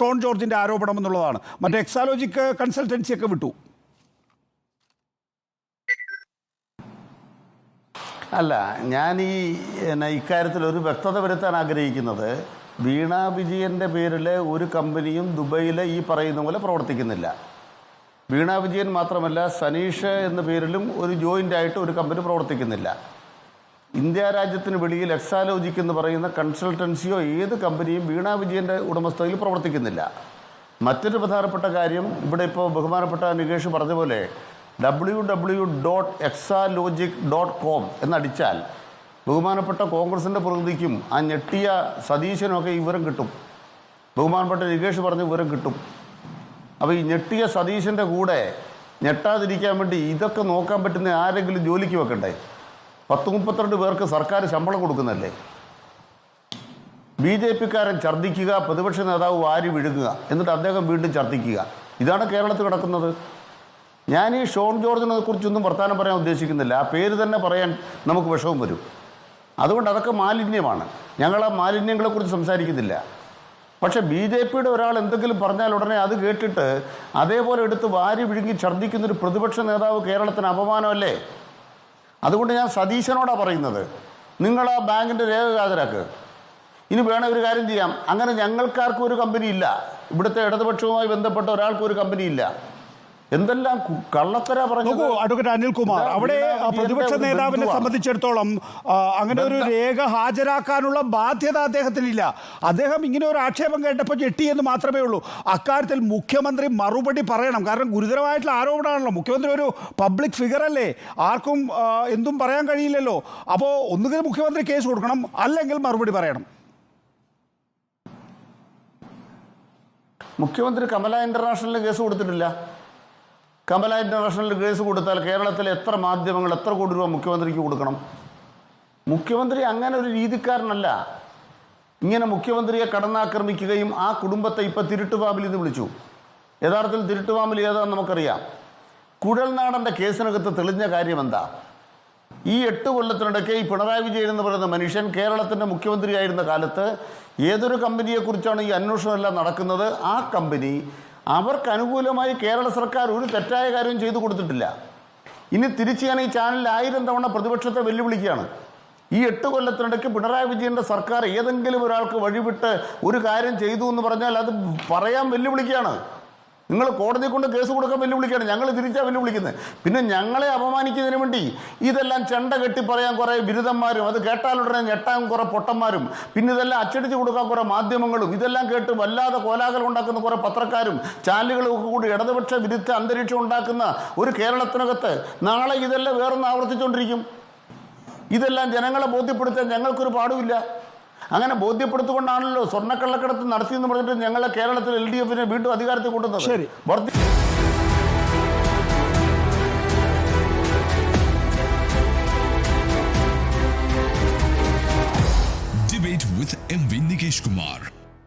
Sean ജോർജിന്റെ ആരോപണം എന്നുള്ളതാണ്. മറ്റേ എക്സാലോജിക്ക് കൺസൾട്ടൻസി ഒക്കെ വിട്ടു. അല്ല ഞാൻ ഈ എന്നാ ഇക്കാര്യത്തിൽ ഒരു വ്യക്തത വരുത്താൻ ആഗ്രഹിക്കുന്നത് വീണ വിജയന്റെ പേരിൽ ഒരു കമ്പനിയും ദുബൈയിൽ ഈ പറയുന്ന പോലെ പ്രവർത്തിക്കുന്നില്ല. വീണ വിജയൻ മാത്രമല്ല സനീഷ് എന്ന പേരിലും ഒരു ജോയിന്റ് ആയിട്ട് ഒരു കമ്പനി പ്രവർത്തിക്കുന്നില്ല. ഇന്ത്യ രാജ്യത്തിന് വെളിയിൽ എക്സാലോജിക് എന്ന് പറയുന്ന കൺസൾട്ടൻസിയോ ഏത് കമ്പനിയും വീണാ വിജയന്റെ ഉടമസ്ഥതയിൽ പ്രവർത്തിക്കുന്നില്ല. മറ്റൊരു പ്രധാനപ്പെട്ട കാര്യം ഇവിടെ ഇപ്പോൾ ബഹുമാനപ്പെട്ട നികേഷ് പറഞ്ഞ പോലെ W W dot Exalogic dot com എന്നടിച്ചാൽ ബഹുമാനപ്പെട്ട കോൺഗ്രസിന്റെ പ്രതിനിധിക്കും ആ ഞെട്ടിയ സതീശനുമൊക്കെ വിവരം കിട്ടും. ബഹുമാനപ്പെട്ട നികേഷ് പറഞ്ഞ വിവരം കിട്ടും. അപ്പോൾ ഈ ഞെട്ടിയ സതീശന്റെ കൂടെ ഞെട്ടാതിരിക്കാൻ വേണ്ടി ഇതൊക്കെ നോക്കാൻ പറ്റുന്ന ആരെങ്കിലും ജോലിക്ക് വെക്കണ്ടേ? പത്ത് മുപ്പത്തിരണ്ട് പേർക്ക് സർക്കാർ ശമ്പളം കൊടുക്കുന്നല്ലേ ബി ജെ പിക്കാരൻ ഛർദ്ദിക്കുക പ്രതിപക്ഷ നേതാവ് വാരി വിഴുങ്ങുക എന്നിട്ട് അദ്ദേഹം വീണ്ടും ഛർദ്ദിക്കുക. ഇതാണ് കേരളത്തിൽ നടക്കുന്നത്. ഞാൻ ഈ ഷോൺ ജോർജിനെ കുറിച്ചൊന്നും വർത്തമാനം പറയാൻ ഉദ്ദേശിക്കുന്നില്ല. ആ പേര് തന്നെ പറയാൻ നമുക്ക് വിഷമം വരും. അതുകൊണ്ട് അതൊക്കെ മാലിന്യമാണ്. ഞങ്ങൾ ആ മാലിന്യങ്ങളെക്കുറിച്ച് സംസാരിക്കുന്നില്ല. പക്ഷേ ബി ജെ പിയുടെ ഒരാൾ എന്തെങ്കിലും പറഞ്ഞാൽ ഉടനെ അത് കേട്ടിട്ട് അതേപോലെ എടുത്ത് വാരി വിഴുങ്ങി ഛർദ്ദിക്കുന്നൊരു പ്രതിപക്ഷ നേതാവ് കേരളത്തിന് അപമാനമല്ലേ? അതുകൊണ്ട് ഞാൻ സതീശനോടാണ് പറയുന്നത്. നിങ്ങൾ ആ ബാങ്കിന്റെ രേഖ ഹാജരാക്ക് ഇനി വേണ ഒരു കാര്യം ചെയ്യാം. അങ്ങനെ ഞങ്ങൾക്കാർക്കും ഒരു കമ്പനി ഇല്ല. ഇവിടുത്തെ ഇടതുപക്ഷവുമായി ബന്ധപ്പെട്ട ഒരാൾക്കും ഒരു കമ്പനി ഇല്ല. എന്തെല്ലാം കള്ളത്തര പറഞ്ഞു അഡ്വക്കേറ്റ് അനിൽകുമാർ അവിടെ പ്രതിപക്ഷ നേതാവിനെ. സംബന്ധിച്ചിടത്തോളം അങ്ങനെ ഒരു രേഖ ഹാജരാക്കാനുള്ള ബാധ്യത അദ്ദേഹത്തിനില്ല. അദ്ദേഹം ഇങ്ങനെ ഒരു ആക്ഷേപം കേട്ടപ്പോൾ ഞെട്ടി എന്ന് മാത്രമേ ഉള്ളൂ. അക്കാര്യത്തിൽ മുഖ്യമന്ത്രി മറുപടി പറയണം. കാരണം ഗുരുതരമായിട്ടുള്ള ആരോപണമാണല്ലോ. മുഖ്യമന്ത്രി ഒരു പബ്ലിക് ഫിഗർ അല്ലേ ആർക്കും എന്തും പറയാൻ കഴിയില്ലല്ലോ. അപ്പോൾ ഒന്നുകിൽ മുഖ്യമന്ത്രി കേസ് കൊടുക്കണം അല്ലെങ്കിൽ മറുപടി പറയണം. മുഖ്യമന്ത്രി കമല ഇന്റർനാഷണലിന് കേസ് കൊടുത്തിട്ടില്ല. കമല ഇന്റർനാഷണൽ കേസ് കൊടുത്താൽ കേരളത്തിൽ എത്ര മാധ്യമങ്ങൾ എത്ര കോടി രൂപ മുഖ്യമന്ത്രിക്ക് കൊടുക്കണം? മുഖ്യമന്ത്രി അങ്ങനെ ഒരു രീതിക്കാരനല്ല. ഇങ്ങനെ മുഖ്യമന്ത്രിയെ കടന്നാക്രമിക്കുകയും ആ കുടുംബത്തെ ഇപ്പം തിരുട്ടുപാമ്പിൽ ഇത് വിളിച്ചു. യഥാർത്ഥത്തിൽ തിരുട്ടുപാമ്പിൽ ഏതാണെന്ന് നമുക്കറിയാം. കുഴൽനാടന്റെ കേസിനകത്ത് തെളിഞ്ഞ കാര്യം എന്താ ഈ എട്ട് കൊല്ലത്തിനിടയ്ക്ക് ഈ പിണറായി വിജയൻ എന്ന് പറയുന്ന മനുഷ്യൻ കേരളത്തിന്റെ മുഖ്യമന്ത്രിയായിരുന്ന കാലത്ത് ഏതൊരു കമ്പനിയെക്കുറിച്ചാണ് ഈ അന്വേഷണം അന്വേഷണമെല്ലാം നടക്കുന്നത്? ആ കമ്പനി അവർക്ക് അനുകൂലമായി കേരള സർക്കാർ ഒരു തെറ്റായ കാര്യം ചെയ്തു കൊടുത്തിട്ടില്ല. ഇനി തിരിച്ച് ഞാൻ ഈ ചാനലിൽ ആയിരം തവണ പ്രതിപക്ഷത്തെ വെല്ലുവിളിക്കുകയാണ്. ഈ എട്ട് കൊല്ലത്തിനിടയ്ക്ക് പിണറായി വിജയന്റെ സർക്കാർ ഏതെങ്കിലും ഒരാൾക്ക് വഴിവിട്ട് ഒരു കാര്യം ചെയ്തു എന്ന് പറഞ്ഞാൽ അത് പറയാൻ വെല്ലുവിളിക്കുകയാണ്. നിങ്ങൾ കോടതി കൊണ്ട് കേസ് കൊടുക്കാൻ വെല്ലുവിളിക്കുകയാണ്. ഞങ്ങൾ തിരിച്ചാണ് വെല്ലുവിളിക്കുന്നത്. പിന്നെ ഞങ്ങളെ അപമാനിക്കുന്നതിന് വേണ്ടി ഇതെല്ലാം ചെണ്ട കെട്ടി പറയാൻ കുറേ ബിരുദന്മാരും അത് കേട്ടാലുടനെ ഞെട്ടാൻ കുറേ പൊട്ടന്മാരും പിന്നെ ഇതെല്ലാം അച്ചടിച്ച് കൊടുക്കാൻ കുറേ മാധ്യമങ്ങളും ഇതെല്ലാം കേട്ട് വല്ലാതെ കോലാഹലം ഉണ്ടാക്കുന്ന കുറേ പത്രക്കാരും ചാനലുകളും ഒക്കെ കൂടി ഇടതുപക്ഷ വിരുദ്ധ അന്തരീക്ഷം ഉണ്ടാക്കുന്ന ഒരു കേരളത്തിനകത്ത് നാളെ ഇതെല്ലാം വേറൊന്ന് ആവർത്തിച്ചുകൊണ്ടിരിക്കും ഇതെല്ലാം ജനങ്ങളെ ബോധ്യപ്പെടുത്താൻ ഞങ്ങൾക്കൊരു പാടുമില്ല. അങ്ങനെ ബോധ്യപ്പെടുത്തുകൊണ്ടാണല്ലോ സ്വർണക്കള്ളക്കടത്ത് നടത്തിയെന്ന് പറഞ്ഞിട്ട് ഞങ്ങളെ കേരളത്തിൽ എൽ ഡി എഫിനെ വീണ്ടും അധികാരത്തിൽ കൊണ്ടുവന്നത് ശരി.